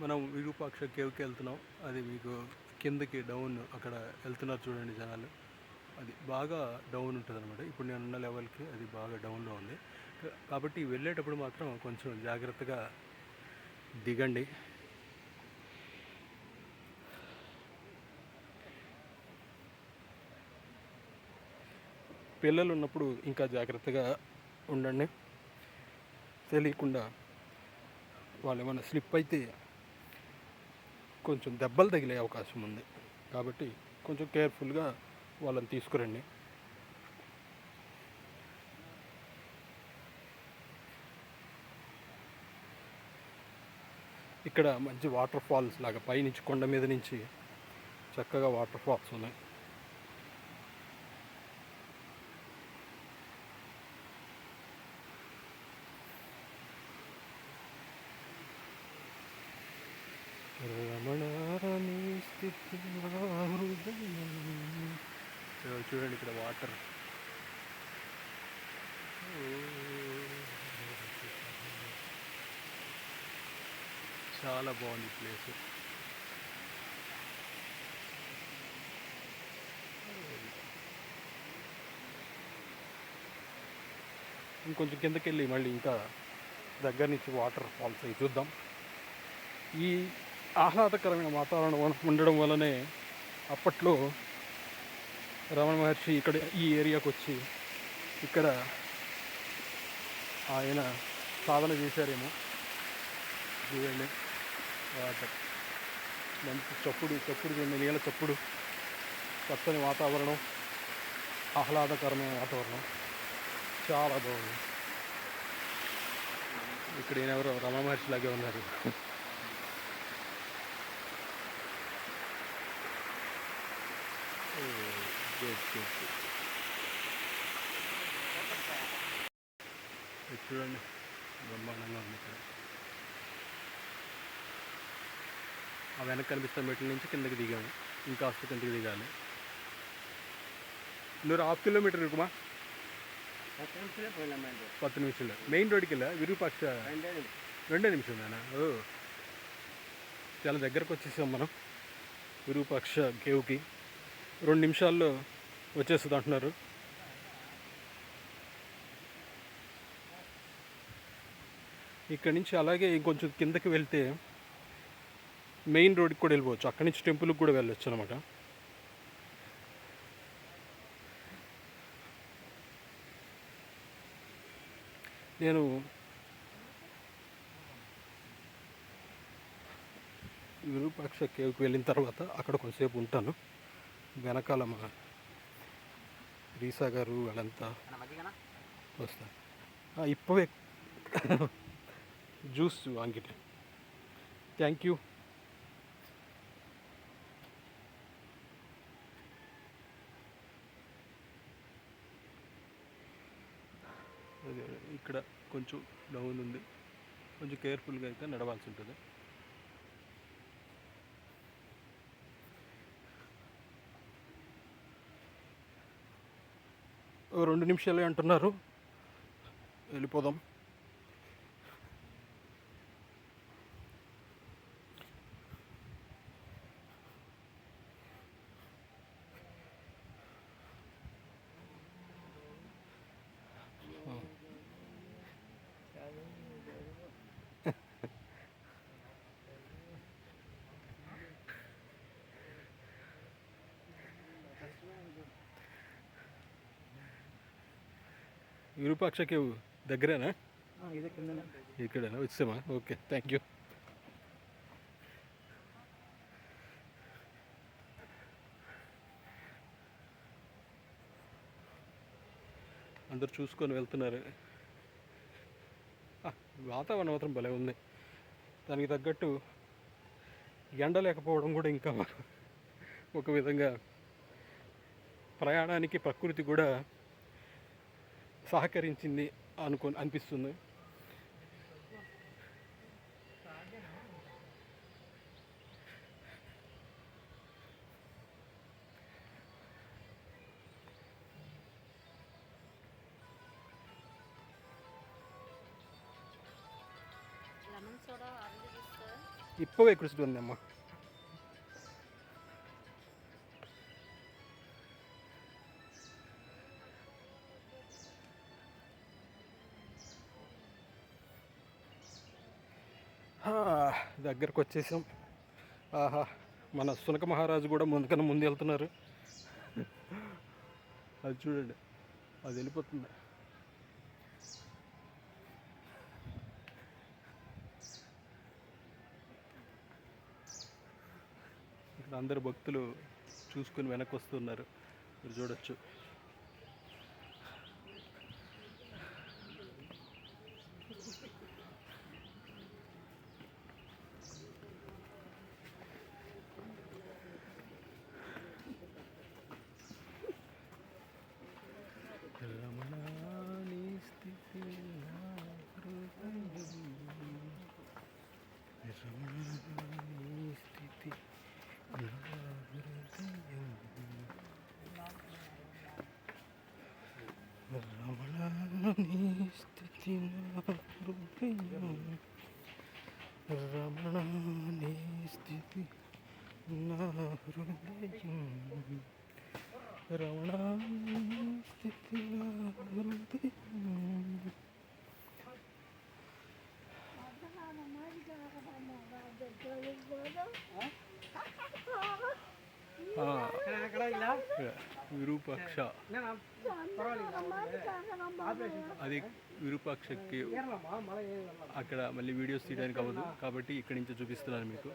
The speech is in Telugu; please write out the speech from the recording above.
మనం విరూపాక్ష కేవ్కి వెళ్తున్నాం. అది మీకు కిందకి డౌన్ అక్కడ వెళ్తున్నారు చూడండి జనాలు. అది బాగా డౌన్ ఉంటుంది అనమాట ఇప్పుడు నేను ఉన్న లెవెల్కి అది బాగా డౌన్లో ఉంది. కాబట్టి వెళ్ళేటప్పుడు మాత్రం కొంచెం జాగ్రత్తగా దిగండి. పిల్లలు ఉన్నప్పుడు ఇంకా జాగ్రత్తగా ఉండండి. తెలియకుండా వాళ్ళు ఏమైనా స్లిప్ అయితే కొంచెం దెబ్బలు తగిలే అవకాశం ఉంది. కాబట్టి కొంచెం కేర్ఫుల్గా వాళ్ళని తీసుకురండి. ఇక్కడ మంచి వాటర్ ఫాల్స్ లాగా పైనుంచి కొండ మీద నుంచి చక్కగా వాటర్ ఫాల్స్ ఉన్నాయి. చూడండి ఇక్కడ వాటర్. చాలా బాగుంది ప్లేస్. ఇంకొంచెం కిందకి వెళ్ళి మళ్ళీ ఇంకా దగ్గర నుంచి వాటర్ ఫాల్స్ అవి చూద్దాం. ఈ ఆహ్లాదకరమైన వాతావరణం ఉండడం వల్లనే అప్పట్లో రమణ మహర్షి ఇక్కడ ఈ ఏరియాకు వచ్చి ఇక్కడ ఆయన సాధన చేశారేమో. చూడండి. వాటర్ మంచి చప్పుడు చప్పుడు చూడండి నీళ్ళ చప్పుడు. పచ్చని వాతావరణం. ఆహ్లాదకరమైన వాతావరణం. చాలా బాగుంది. ఇక్కడ ఎవరో రమణ మహర్షి లాగే ఉన్నారు. గుడ్ గుడ్ గుడ్ చూడండి బ్రహ్మాండంగా ఉంది ఇక్కడ ఆ వెనక కనిపిస్తున్న మెట్ల నుంచి కిందకి దిగాము. ఇంకా అస్తు కిందకి దిగాలి. నూరు హాఫ్ కిలోమీటర్ ఇరుకుమా? పత్తు నిమిషాలు. మెయిన్ రోడ్కి వెళ్ళా విరూపాక్ష? రెండే నిమిషం నానా ఓ. చాలా దగ్గరకు వచ్చేసాం మనం. విరూపాక్ష కేవ్కి. రెండు నిమిషాల్లో వచ్చేస్తుంది అంటున్నారు ఇక్కడ నుంచి అలాగే ఇంకొంచెం కిందకి వెళ్తే మెయిన్ రోడ్కి కూడా వెళ్ళిపోవచ్చు. అక్కడి నుంచి టెంపుల్కి కూడా వెళ్ళొచ్చు అనమాట నేను విరూపాక్ష కేవ్కి వెళ్ళిన తర్వాత అక్కడ కొంతసేపు ఉంటాను. వెనకాల మా రీసా గారు వాళ్ళంతా వస్తారు ఇప్పవే. జ్యూస్ వాంగిட்டு థ్యాంక్ యూ. అదే ఇక్కడ కొంచెం డౌన్ ఉంది. కొంచెం కేర్ఫుల్గా అయితే నడవాల్సి ఉంటుంది. రెండు నిమిషాలే అంటున్నారు. వెళ్ళిపోదాం. విరూపాక్షకి దగ్గరేనా? ఇదే కిందనే. ఇక్కడేనా? వచ్చామా? ఓకే థ్యాంక్ యూ అందరు చూసుకొని వెళ్తున్నారు. వాతావరణం మాత్రం భలే ఉంది. దానికి తగ్గట్టు ఎండ లేకపోవడం కూడా ఇంకా ఒక విధంగా ప్రయాణానికి ప్రకృతి కూడా సహకరించింది అనుకో అనిపిస్తుంది. లెమన్ సోడా ఆరెంజ్ జ్యూస్ అమ్మ దగ్గరకు వచ్చేసాం ఆహా మన సునక మహారాజు కూడా ముందుకన్నా ముందు వెళ్తున్నారు. అది చూడండి అది వెళ్ళిపోతుంది. ఇక్కడ అందరు భక్తులు చూసుకుని వెనక్కి వస్తున్నారు. మీరు చూడొచ్చు. స్థితి నా హృదయం రమణాని స్థితి నా హృదయం రమణాని స్థితి నా హృదయం విరూపాక్ష అది విరూపాక్షకి అక్కడ మళ్ళీ వీడియోస్ తీయడానికి అవ్వదు కాబట్టి ఇక్కడి నుంచి చూపిస్తున్నాను మీకు.